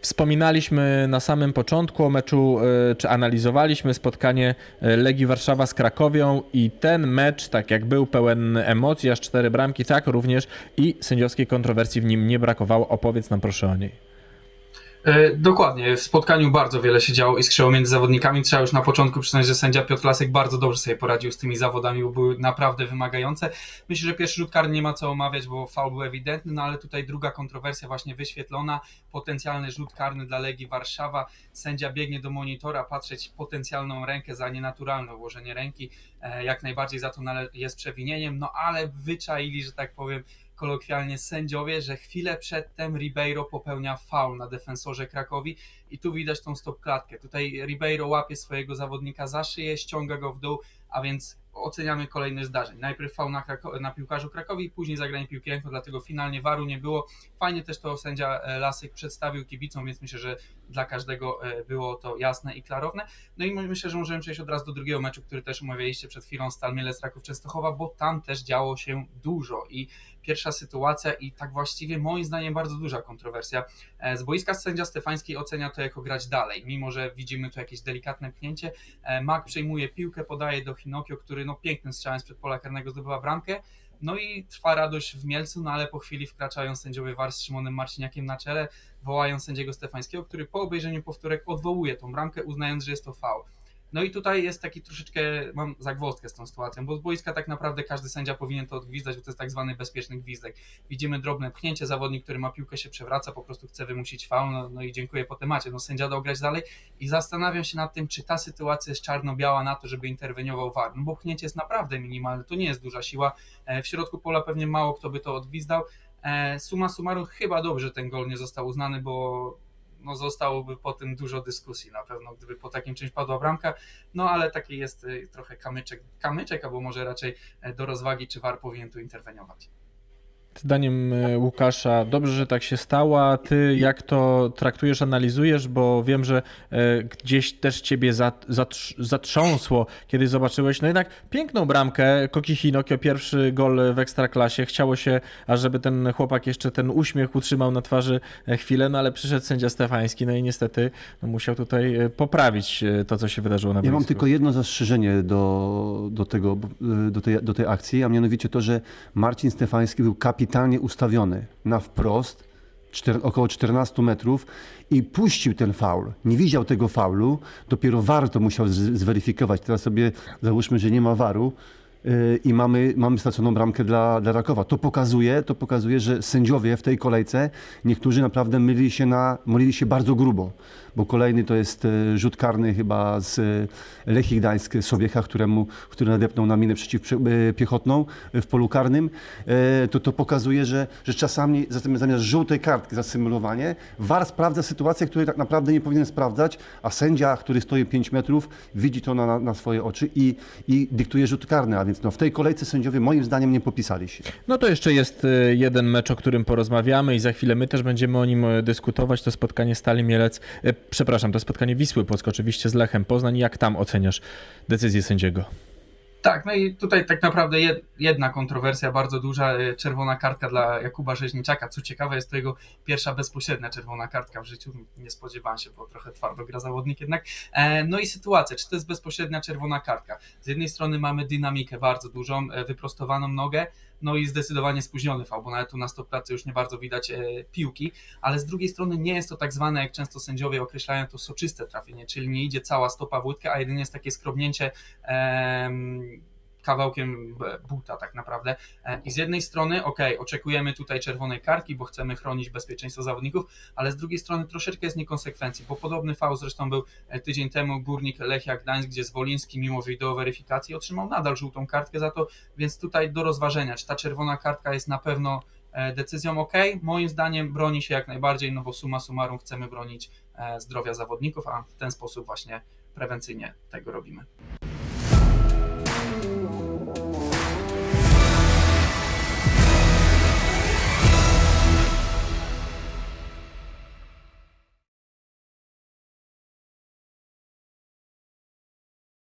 Wspominaliśmy na samym początku o meczu, e, czy analizowaliśmy spotkanie e, Legii Warszawa z Krakowią i ten mecz, tak jak był pełen emocji, aż cztery bramki, tak również i sędziowskiej kontrowersji w nim nie brakowało. Opowiedz nam proszę o niej. E, Dokładnie, w spotkaniu bardzo wiele się działo i skrzyło między zawodnikami. Trzeba już na początku przyznać, że sędzia Piotr Lasek bardzo dobrze sobie poradził z tymi zawodami, bo były naprawdę wymagające. Myślę, że pierwszy rzut karny nie ma co omawiać, bo faul był ewidentny, no ale tutaj druga kontrowersja właśnie wyświetlona, potencjalny rzut karny dla Legii Warszawa. Sędzia biegnie do monitora patrzeć potencjalną rękę za nienaturalne ułożenie ręki. E, Jak najbardziej za to jest przewinieniem, no ale wyczaili, że tak powiem, kolokwialnie sędziowie, że chwilę przedtem Ribeiro popełnia faul na defensorze Krakowi i tu widać tą stopklatkę. Tutaj Ribeiro łapie swojego zawodnika za szyję, ściąga go w dół, a więc oceniamy kolejny zdarzeń. Najpierw faul na, na piłkarzu Krakowi, później zagranie piłki ręką, dlatego finalnie waru nie było. Fajnie też to sędzia e, Lasek przedstawił kibicom, więc myślę, że dla każdego e, było to jasne i klarowne. No i myślę, że możemy przejść od razu do drugiego meczu, który też omawialiście przed chwilą, Stal Mielec Raków Częstochowa, bo tam też działo się dużo i pierwsza sytuacja i tak właściwie moim zdaniem bardzo duża kontrowersja. E, Z boiska sędzia Stefański ocenia to jako grać dalej, mimo że widzimy tu jakieś delikatne pchnięcie. Mak przejmuje piłkę, podaje do Hinokio, który no pięknym strzałem sprzed pola karnego zdobywa bramkę. No i trwa radość w Mielcu, no ale po chwili wkraczają sędziowie VAR z Szymonem Marciniakiem na czele, wołają sędziego Stefańskiego, który po obejrzeniu powtórek odwołuje tą bramkę, uznając, że jest to faul. No i tutaj jest taki troszeczkę, mam zagwozdkę z tą sytuacją, bo z boiska tak naprawdę każdy sędzia powinien to odgwizdać, bo to jest tak zwany bezpieczny gwizdek. Widzimy drobne pchnięcie, zawodnik, który ma piłkę się przewraca, po prostu chce wymusić faul, no, no i dziękuję po temacie, no sędzia dał grać dalej i zastanawiam się nad tym, czy ta sytuacja jest czarno-biała na to, żeby interweniował VAR, no bo pchnięcie jest naprawdę minimalne, to nie jest duża siła, E, w środku pola pewnie mało kto by to odgwizdał, E, summa summarum chyba dobrze ten gol nie został uznany, bo no zostałoby po tym dużo dyskusji na pewno, gdyby po takim czymś padła bramka, no ale taki jest y, trochę kamyczek, kamyczek albo może raczej e, do rozwagi, czy VAR powinien tu interweniować. Zdaniem e, Łukasza, dobrze, że tak się stało, a ty jak to traktujesz, analizujesz, bo wiem, że e, gdzieś też ciebie zat, zatrz, zatrząsło, kiedy zobaczyłeś, no jednak piękną bramkę Koki Hinokio, pierwszy gol w Ekstraklasie. Chciało się, ażeby ten chłopak jeszcze ten uśmiech utrzymał na twarzy e, chwilę, no ale przyszedł sędzia Stefański, no i niestety musiał tutaj poprawić to, co się wydarzyło na Ja mam boisku. tylko jedno zastrzeżenie do, do, tego, do, tej, do tej akcji, a mianowicie to, że Marcin Stefański był kapitalnie ustawiony na wprost, czter, około 14 metrów i puścił ten faul. Nie widział tego faulu, dopiero VAR to musiał z, zweryfikować. Teraz sobie załóżmy, że nie ma VAR-u y, i mamy, mamy straconą bramkę dla, dla Rakowa. To pokazuje, to pokazuje, że sędziowie w tej kolejce, niektórzy naprawdę mylili się, na, mylili się bardzo grubo, bo kolejny to jest e, rzut karny chyba z e, Lechii Gdańsk Sobiecha, któremu, który nadepnął na minę przeciwpiechotną w polu karnym, E, to to pokazuje, że, że czasami zamiast żółtej kartki za symulowanie, VAR sprawdza sytuację, której tak naprawdę nie powinien sprawdzać, a sędzia, który stoi 5 metrów, widzi to na, na, swoje oczy i, i dyktuje rzut karny, a więc no, w tej kolejce sędziowie moim zdaniem nie popisali się. No to jeszcze jest e, jeden mecz, o którym porozmawiamy i za chwilę my też będziemy o nim e, dyskutować. To spotkanie Stali Mielec, e, przepraszam, to spotkanie Wisły Płock oczywiście z Lechem Poznań. Jak tam oceniasz decyzję sędziego? Tak, no i tutaj tak naprawdę jed- jedna kontrowersja bardzo duża, e, czerwona kartka dla Jakuba Rzeźniczaka. Co ciekawe, jest to jego pierwsza bezpośrednia czerwona kartka w życiu. Nie spodziewałem się, bo trochę twardo gra zawodnik jednak. E, No i sytuacja, czy to jest bezpośrednia czerwona kartka? Z jednej strony mamy dynamikę bardzo dużą, e, wyprostowaną nogę, no i zdecydowanie spóźniony fał, bo nawet tu na stopklatce już nie bardzo widać piłki, ale z drugiej strony nie jest to tak zwane, jak często sędziowie określają to soczyste trafienie, czyli nie idzie cała stopa w łydkę, a jedynie jest takie skrobnięcie em, kawałkiem buta tak naprawdę. E, I z jednej strony, ok, oczekujemy tutaj czerwonej kartki, bo chcemy chronić bezpieczeństwo zawodników, ale z drugiej strony troszeczkę jest niekonsekwencji, bo podobny fał zresztą był e, tydzień temu Górnik Lechia Gdańsk, gdzie Zwoliński mimo wideoweryfikacji otrzymał nadal żółtą kartkę za to, więc tutaj do rozważenia, czy ta czerwona kartka jest na pewno e, decyzją ok. Moim zdaniem broni się jak najbardziej, no bo summa summarum chcemy bronić zdrowia zawodników, a w ten sposób właśnie prewencyjnie tego robimy.